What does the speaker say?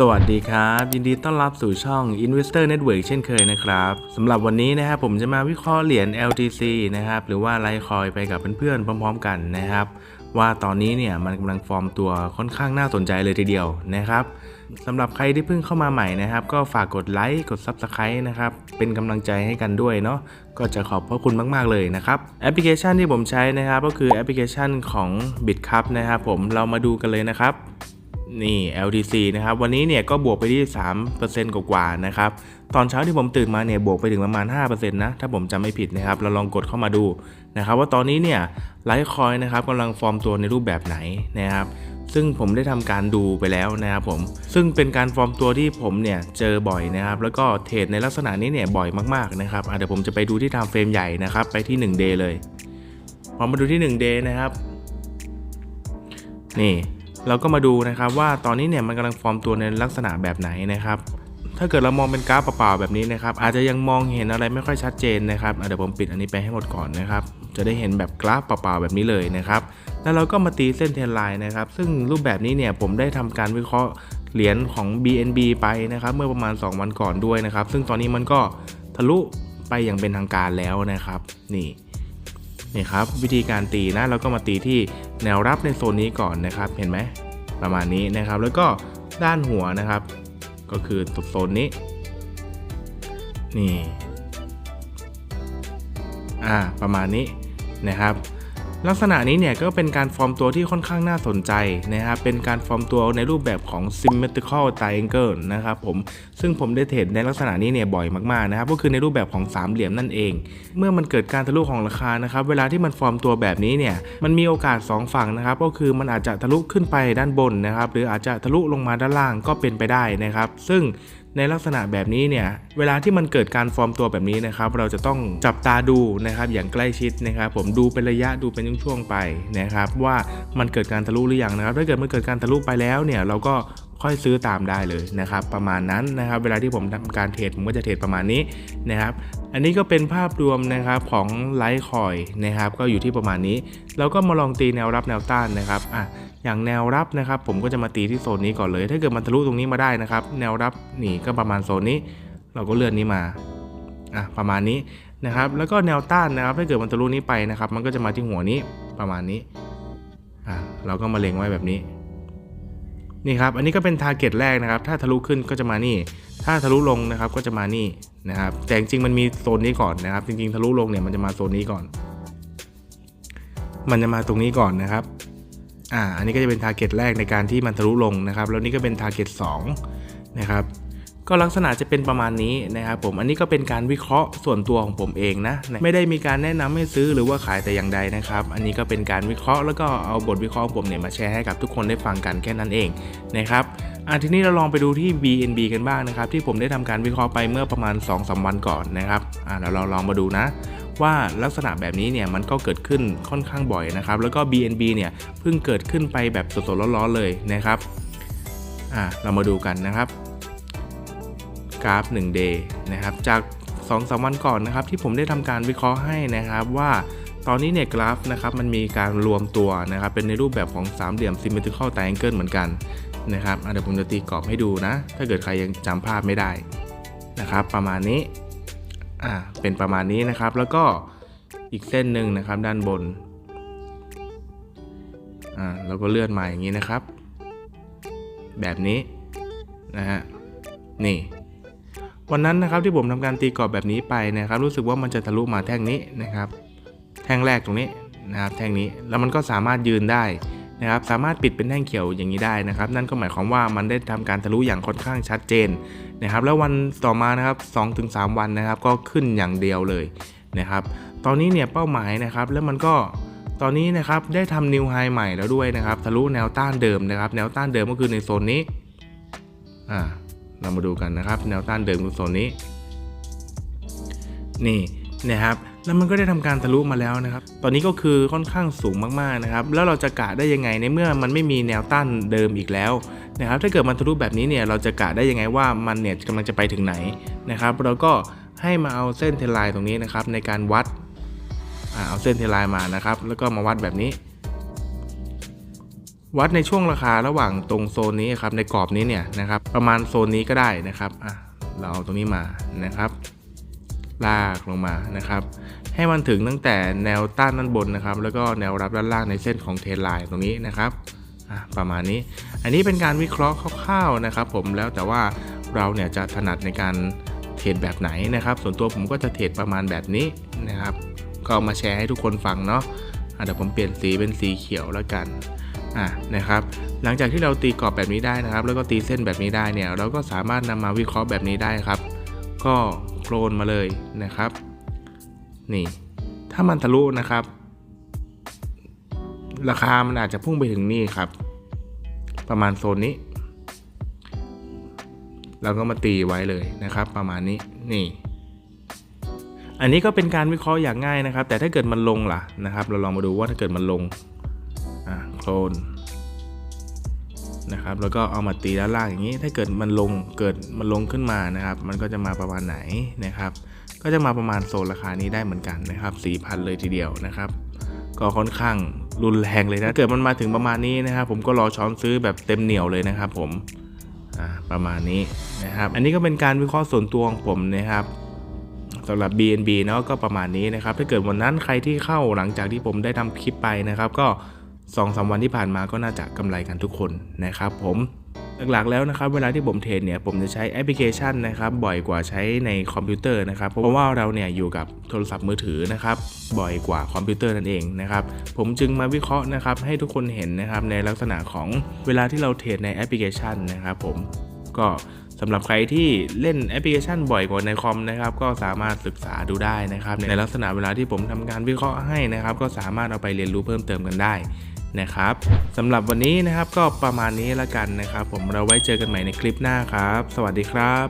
สวัสดีครับ ยินดีต้อนรับสู่ช่อง Investor Network เช่นเคยนะครับสำหรับวันนี้นะครับผมจะมาวิเคราะห์เหรียญ LTC นะครับหรือว่าไลคอยไปกับเพื่อนๆพร้อม ๆ กันนะครับ ว่าตอนนี้เนี่ยมันกำลังฟอร์มตัวค่อนข้างน่าสนใจเลยทีเดียวนะครับสำหรับใครที่เพิ่งเข้ามาใหม่นะครับ ก็ฝากกดไลค์กด Subscribe นะครับ เป็นกำลังใจให้กันด้วยเนาะก็จะขอบพระคุณมาก ๆ เลยนะครับ แอปพลิเคชันที่ผมใช้นะครับ ก็คือแอปพลิเคชันของ BitCup นะครับผมเรามาดูกันเลยนะครับ นี่ LTC นะครับ วันนี้เนี่ยก็บวกไปที่ 3%กว่าๆนะครับ ตอนเช้าที่ผมตื่นมาเนี่ยบวกไปถึงประมาณ 5%นะ ถ้าผมจำไม่ผิดนะครับ เราลองกดเข้ามาดูนะครับว่าตอนนี้เนี่ยไลท์คอยนะครับกำลังฟอร์มตัวในรูปแบบไหนนะครับซึ่งผมได้ทำการดูไปแล้วนะครับผม ซึ่งเป็นการฟอร์มตัวที่ผมเนี่ยเจอบ่อยนะครับ แล้วก็เทรดในลักษณะนี้เนี่ยบ่อยมากๆนะครับเดี๋ยวผมจะไปดูที่ time frame ใหญ่นะครับ ไปที่ 1 day เลย พอมาดูที่ 1 day นะครับ นี่ เราก็มาดูนะครับว่าตอนนี้เนี่ยมันกำลังฟอร์มตัวในลักษณะแบบไหนนะครับ ถ้าเกิดเรามองเป็นกราฟเปล่าๆแบบนี้นะครับ อาจจะยังมองเห็นอะไรไม่ค่อยชัดเจนนะครับเดี๋ยวผมปิดอันนี้ไปให้หมดก่อนนะครับ จะได้เห็นแบบกราฟเปล่าๆแบบนี้เลยนะครับ แล้วเราก็มาตีเส้นเทรนไลน์นะครับ ซึ่งรูปแบบนี้เนี่ยผมได้ทำการวิเคราะห์เหรียญของ BNB ไปนะครับ เมื่อประมาณ 2 วันก่อนด้วยนะครับ ซึ่งตอนนี้มันก็ทะลุไปอย่างเป็นทางการแล้วนะครับ นี่ นี่ครับวิธีการตีนะเราก็มาตีที่แนวรับในโซนนี้ก่อนนะครับ เห็นไหมประมาณนี้นะครับ แล้วก็ด้านหัวนะครับ ก็คือตรงโซนนี้ นี่อ่าประมาณนี้นะครับ ลักษณะนี้เนี่ยก็เป็นการฟอร์มตัวที่ค่อนข้างน่าสนใจนะครับ เป็นการฟอร์มตัวในรูปแบบของ symmetrical triangle นะครับผม ซึ่งผมได้เทรดในลักษณะนี้เนี่ยบ่อยมากๆนะครับ ก็คือในรูปแบบของสามเหลี่ยมนั่นเอง เมื่อมันเกิดการทะลุของราคานะครับ เวลาที่มันฟอร์มตัวแบบนี้เนี่ย มันมีโอกาส 2 ฝั่งนะครับ ก็คือมันอาจจะทะลุขึ้นไปด้านบนนะครับ หรืออาจจะทะลุลงมาด้านล่างก็เป็นไปได้นะครับ ซึ่ง ในลักษณะแบบนี้เนี่ยเวลาที่มันเกิดการฟอร์มตัวแบบนี้นะครับ เราจะต้องจับตาดูนะครับ อย่างใกล้ชิดนะครับ ผมดูเป็นระยะดูเป็นช่วงๆไปนะครับ ว่ามันเกิดการทะลุหรือยังนะครับ ถ้าเกิดมันเกิดการทะลุไปแล้วเนี่ยเราก็ค่อยซื้อตามได้เลยนะครับ ประมาณนั้นนะครับ เวลาที่ผมทำการเทรดผมก็จะเทรดประมาณนี้นะครับ อันนี้ก็เป็นภาพรวมนะครับของไลท์คอยนะครับ ก็อยู่ที่ประมาณนี้ เราก็มาลองตีแนวรับแนวต้านนะครับอะ อย่างแนวรับนะครับ ผมก็จะมาตีที่โซนนี้ก่อนเลย ถ้าเกิดมันทะลุตรงนี้มาได้นะครับ แนวรับนี่ก็ประมาณโซนนี้ เราก็เลื่อนนี้มาอะประมาณนี้นะครับ แล้วก็แนวต้านนะครับถ้าเกิดมันทะลุนี้ไปนะครับ มันก็จะมาที่หัวนี้ประมาณนี้อะเราก็มาเล็งไว้แบบนี้นี่ครับ อันนี้ก็เป็นทาร์เก็ตแรกนะครับ ถ้าทะลุขึ้นก็จะมานี่ ถ้าทะลุลงนะครับก็จะมานี่นะครับ แต่จริงๆมันมีโซนนี้ก่อนนะครับ จริงๆทะลุลงเนี่ยมันจะมาโซนนี้ก่อน มันจะมาตรงนี้ก่อนนะครับ อ่าอันนี้ก็จะเป็น t a r g e t แรกในการที่มันทะลุลงนะครับ แล้วนี่ก็เป็น t a r g e t 2นะครับก็ลักษณะจะเป็นประมาณนี้นะครับผมอันนี้ก็เป็นการวิเคราะห์ส่วนตัวของผมเองนะ ไม่ได้มีการแนะนำให้ซื้อหรือว่าขายแต่อย่างใดนะครับ อันนี้ก็เป็นการวิเคราะห์แล้วก็เอาบทวิเคราะห์ของผมเนี่ยมาแชร์ให้กับทุกคนได้ฟังกันแค่นั้นเองนะครับอะทีนี้เราลองไปดูที่ BNB กันบ้างนะครับ ที่ผมได้ทำการวิเคราะห์ไปเมื่อประมาณ2-3วันก่อนนะครับอ่าเราลองมาดูนะ ว่าลักษณะแบบนี้เนี่ยมันก็เกิดขึ้นค่อนข้างบ่อยนะครับ แล้วก็ BNB เนี่ยเพิ่งเกิดขึ้นไปแบบสดๆร้อนๆเลยนะครับอ่าเรามาดูกันนะครับกราฟ1 day นะครับจาก2-3วันก่อนนะครับที่ผมได้ทำการวิเคราะห์ให้นะครับว่าตอนนี้เนี่ยกราฟนะครับมันมีการรวมตัวนะครับเป็นในรูปแบบของสามเหลี่ยม symmetrical triangle เหมือนกันนะครับเดี๋ยวผมจะตีกรอบให้ดูนะ ถ้าเกิดใครยังจำภาพไม่ได้นะครับ ประมาณนี้ อ่าเป็นประมาณนี้นะครับ แล้วก็อีกเส้นหนึ่งนะครับ ด้านบนอ่าแล้วก็เลื่อนมาอย่างนี้นะครับ แบบนี้นะฮะนี่ วันนั้นนะครับที่ผมทำการตีกรอบแบบนี้ไปนะครับ รู้สึกว่ามันจะทะลุมาแท่งนี้นะครับ แท่งแรกตรงนี้นะครับ แท่งนี้แล้วมันก็สามารถยืนได้ นะครับสามารถปิดเป็นแท่งเขียวอย่างนี้ได้นะครับ นั่นก็หมายความว่ามันได้ทำการทะลุอย่างค่อนข้างชัดเจนนะครับ แล้ววันต่อมานะครับ2-3 วันนะครับ ก็ขึ้นอย่างเดียวเลยนะครับ ตอนนี้เนี่ยเป้าหมายนะครับแล้วมันก็ตอนนี้นะครับได้ทำนิวไฮใหม่แล้วด้วยนะครับทะลุแนวต้านเดิมนะครับ แนวต้านเดิมก็คือในโซนนี้อ่าเรามาดูกันนะครับ แนวต้านเดิมคือโซนนี้ นี่นะครับ แล้วมันก็ได้ทำการทะลุมาแล้วนะครับ ตอนนี้ก็คือค่อนข้างสูงมากๆนะครับ แล้วเราจะกะได้ยังไงในเมื่อมันไม่มีแนวต้านเดิมอีกแล้วนะครับ ถ้าเกิดมันทะลุแบบนี้เนี่ยเราจะกะได้ยังไงว่ามันเนี่ยกำลังจะไปถึงไหนนะครับ เราก็ให้มาเอาเส้นเทไลน์ตรงนี้นะครับ ในการวัดอเอาเส้นเทไลน์มานะครับ แล้วก็มาวัดแบบนี้ วัดในช่วงราคาระหว่างตรงโซนนี้ครับในกรอบนี้เนี่ยนะครับ ประมาณโซนนี้ก็ได้นะครับอะเราเอาตรงนี้มานะครับ ลากลงมานะครับ ให้มันถึงตั้งแต่แนวต้านด้านบนนะครับ แล้วก็แนวรับด้านล่างในเส้นของเทรนไลน์ตรงนี้นะครับประมาณนี้ อันนี้เป็นการวิเคราะห์คร่าวๆนะครับ ผมแล้วแต่ว่าเราเนี่ยจะถนัดในการเทรดแบบไหนนะครับ ส่วนตัวผมก็จะเทรดประมาณแบบนี้นะครับ ก็เอามาแชร์ให้ทุกคนฟังเนาะะเดี๋ยวผมเปลี่ยนสีเป็นสีเขียวแล้วกันอะนะครับ หลังจากที่เราตีกรอบแบบนี้ได้นะครับ แล้วก็ตีเส้นแบบนี้ได้เนี่ย เราก็สามารถนำมาวิเคราะห์แบบนี้ได้ครับ ก็ โคลนมาเลยนะครับ นี่ ถ้ามันทะลุนะครับ ราคามันอาจจะพุ่งไปถึงนี่ครับ ประมาณโซนนี้ เราก็มาตีไว้เลยนะครับ ประมาณนี้นี่อันนี้ก็เป็นการวิเคราะห์อย่างง่ายนะครับ แต่ถ้าเกิดมันลงล่ะนะครับ เราลองมาดูว่าถ้าเกิดมันลงอะโคลน นะครับแล้วก็เอามาตีด้านล่างอย่างนี้ ถ้าเกิดมันลงเกิดมันลงขึ้นมานะครับ มันก็จะมาประมาณไหนนะครับ ก็จะมาประมาณโซนราคานี้ได้เหมือนกันนะครับ4,000 เลยทีเดียวนะครับ ก็ค่อนข้างรุนแรงเลยนะเกิดมันมาถึงประมาณนี้นะครับ ผมก็รอช้อนซื้อแบบเต็มเหนียวเลยนะครับ ผมประมาณนี้นะครับ อันนี้ก็เป็นการวิเคราะห์ส่วนตัวของผมนะครับสำหรับ BNB เนาะก็ประมาณนี้นะครับ ถ้าเกิดวันนั้นใครที่เข้าหลังจากที่ผมได้ทำคลิปไปนะครับ ก็ 2อสวันที่ผ่านมาก็น่าจะกำไรกันทุกคนนะครับผมหลักๆแล้วนะครับเวลาที่ผมเทรดเนี่ยผมจะใช้แอปพลิเคชันนะครับบ่อยกว่าใช้ในคอมพิวเตอร์นะครับเพราะว่าเราเนี่ยอยู่กับโทรศัพท์มือถือนะครับบ่อยกว่าคอมพิวเตอร์นั่นเองนะครับผมจึงมาวิเคราะห์นะครับให้ทุกคนเห็นนะครับในลักษณะของเวลาที่เราเทรดในแอปพลิเคชันนะครับผมก็สำหรับใครที่เล่นแอปพลิเคชันบ่อยกว่าในคอมนะครับก็สามารถศึกษาดูได้นะครับในลักษณะเวลาที่ผมทำการวิเคราะห์ให้นะครับก็สามารถเอาไปเรียนรู้เพิ่มเติมกันได้ นะครับสำหรับวันนี้นะครับก็ประมาณนี้ละกันนะครับ ผมเราไว้เจอกันใหม่ในคลิปหน้าครับ สวัสดีครับ